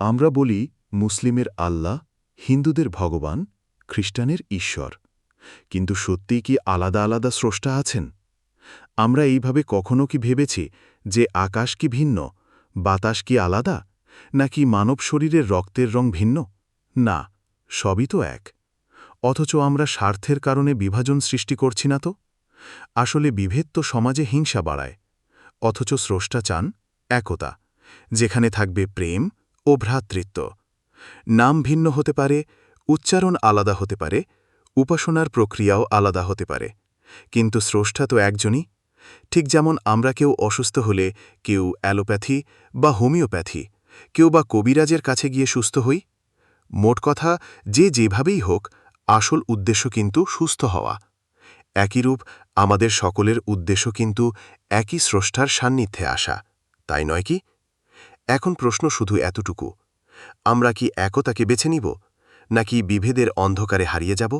আমরা বলি মুসলিমের আল্লাহ, হিন্দুদের ভগবান, খ্রিস্টানের ঈশ্বর। কিন্তু সত্যিই কি আলাদা আলাদা স্রষ্টা আছেন? আমরা এইভাবে কখনো কি ভেবেছি যে আকাশ কি ভিন্ন, বাতাস কি আলাদা, নাকি মানব শরীরের রক্তের রং ভিন্ন? না, সবই তো এক। অথচ আমরা স্বার্থের কারণে বিভাজন সৃষ্টি করছি না তো? আসলে বিভেদ তো সমাজে হিংসা বাড়ায়। অথচ স্রষ্টা চান একতা, যেখানে থাকবে প্রেম ও ভ্রাতৃত্ব। নাম ভিন্ন হতে পারে, উচ্চারণ আলাদা হতে পারে, উপাসনার প্রক্রিয়াও আলাদা হতে পারে। কিন্তু স্রষ্টা তো একজনই। ঠিক যেমন আমরা কেউ অসুস্থ হলে কেউ অ্যালোপ্যাথি বা হোমিওপ্যাথি, কেউ বা কবিরাজের কাছে গিয়ে সুস্থ হই। মোট কথা, যে যেভাবেই হোক, আসল উদ্দেশ্য কিন্তু সুস্থ হওয়া। একইরূপ আমাদের সকলের উদ্দেশ্য কিন্তু একই স্রষ্টার সান্নিধ্যে আসা। তাই নয় কি? এখন প্রশ্ন শুধু এতটুকু। আমরা কি একতাকে বেছে নিব নাকি বিভেদের অন্ধকারে হারিয়ে যাব?